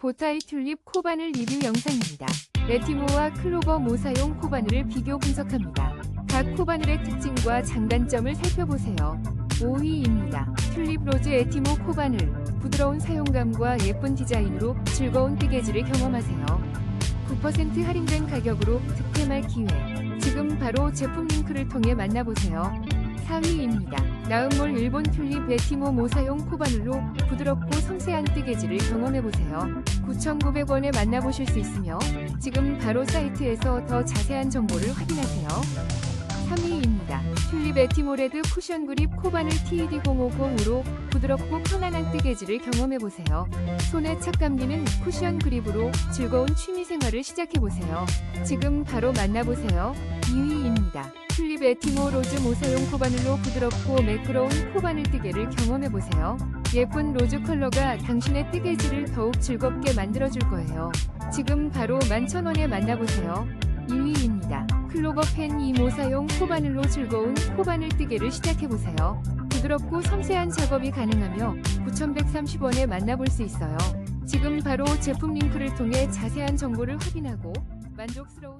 보타이 튤립 코바늘 리뷰 영상입니다. 레티모와 클로버 모사용 코바늘을 비교 분석합니다. 각 코바늘의 특징과 장단점을 살펴보세요. 5위입니다. 튤립 로즈 에티모 코바늘. 부드러운 사용감과 예쁜 디자인으로 즐거운 뜨개질을 경험하세요. 9% 할인된 가격으로 득템할 기회. 지금 바로 제품 링크를 통해 만나보세요. 4위입니다. 나은몰 일본 튤립 에티모 모사용 코바늘로 부드럽고 섬세한 뜨개질을 경험해보세요. 9,900원에 만나보실 수 있으며 지금 바로 사이트에서 더 자세한 정보를 확인하세요. 3위입니다. 튤립 에티모레드 쿠션 그립 코바늘 TED050으로 부드럽고 편안한 뜨개질을 경험해보세요. 손에 착 감기는 쿠션 그립으로 즐거운 취미 생활을 시작해보세요. 지금 바로 만나보세요. 2위입니다. 튤립 에티모 로즈 모사용 코바늘로 부드럽고 매끄러운 코바늘 뜨개를 경험해보세요. 예쁜 로즈 컬러가 당신의 뜨개질을 더욱 즐겁게 만들어줄 거예요. 지금 바로 11,000원에 만나보세요. 2위입니다. 클로버 펜 이모사용 코바늘로 즐거운 코바늘 뜨개를 시작해보세요. 부드럽고 섬세한 작업이 가능하며 9,130원에 만나볼 수 있어요. 지금 바로 제품 링크를 통해 자세한 정보를 확인하고 만족스러운